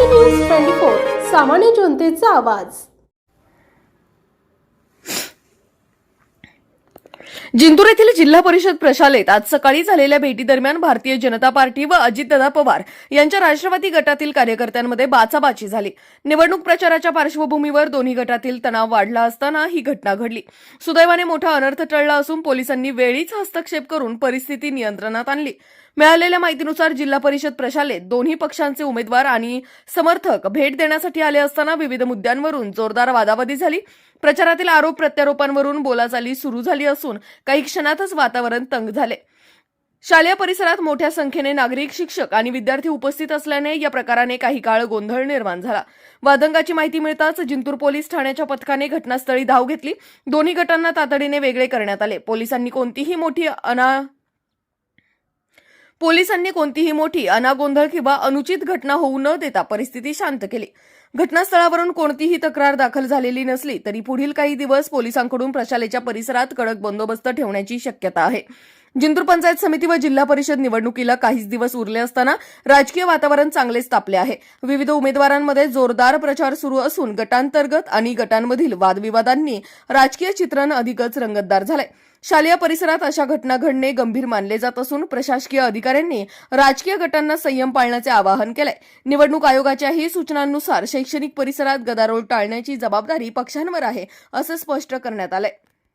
News twenty four सामान्य जनतेचा आवाज. जिंतूर येथील जिल्हा परिषद प्रशालेत आज सकाळी झालेल्या भेटीदरम्यान भारतीय जनता पार्टी व अजितदादा पवार यांच्या राष्ट्रवादी गटातील कार्यकर्त्यांमध्ये बाचाबाची झाली. निवडणूक प्रचाराच्या पार्श्वभूमीवर दोन्ही गटातील तणाव वाढला असताना ही घटना घडली. सुदैवाने मोठा अनर्थ टळला असून पोलिसांनी वेळीच हस्तक्षेप करून परिस्थिती नियंत्रणात आणली. मिळालेल्या माहितीनुसार जिल्हा परिषद प्रशालेत दोन्ही पक्षांचे उमेदवार आणि समर्थक भेट देण्यासाठी आले असताना विविध मुद्द्यांवरून जोरदार वादावादी झाली. प्रचारातील आरोप प्रत्यारोपांवरून बोलाचाली सुरू झाली असून काही क्षणातच वातावरण तंग झाले. शालेय परिसरात मोठ्या संख्येने नागरिक शिक्षक आणि विद्यार्थी उपस्थित असल्याने या प्रकाराने काही काळ गोंधळ निर्माण झाला. वादंगाची माहिती मिळताच जिंतूर पोलीस ठाण्याच्या पथकाने घटनास्थळी धाव घेतली. दोन्ही गटांना तातडीने वेगळे करण्यात आले. पोलिसांनी कोणतीही मोठी अना पोलिसांनी कोणतीही मोठी अनागोंधळ किंवा अनुचित घटना होऊ न देता परिस्थिती शांत केली. घटनास्थळावरून कोणतीही तक्रार दाखल झालेली नसली तरी पुढील काही दिवस पोलिसांकडून प्रशालेच्या परिसरात कडक बंदोबस्त ठेवण्याची शक्यता आहे. जिंतूर पंचायत समिती व जिल्हा परिषद निवडणुकीला काहीच दिवस उरले असताना राजकीय वातावरण चांगलेच तापले आहे. विविध उमेदवारांमध्ये जोरदार प्रचार सुरू असून गटांतर्गत आणि गटांमधील वादविवादांनी राजकीय चित्रण अधिकच रंगतदार झालंय. शालेय परिसरात अशा घटना घडणे गंभीर मानले जात असून प्रशासकीय अधिकाऱ्यांनी राजकीय गटांना संयम पाळण्याचे आवाहन केलंय. निवडणूक आयोगाच्याही सूचनांनुसार शैक्षणिक परिसरात गदारोळ टाळण्याची जबाबदारी पक्षांवर आहे असं स्पष्ट करण्यात आलंय.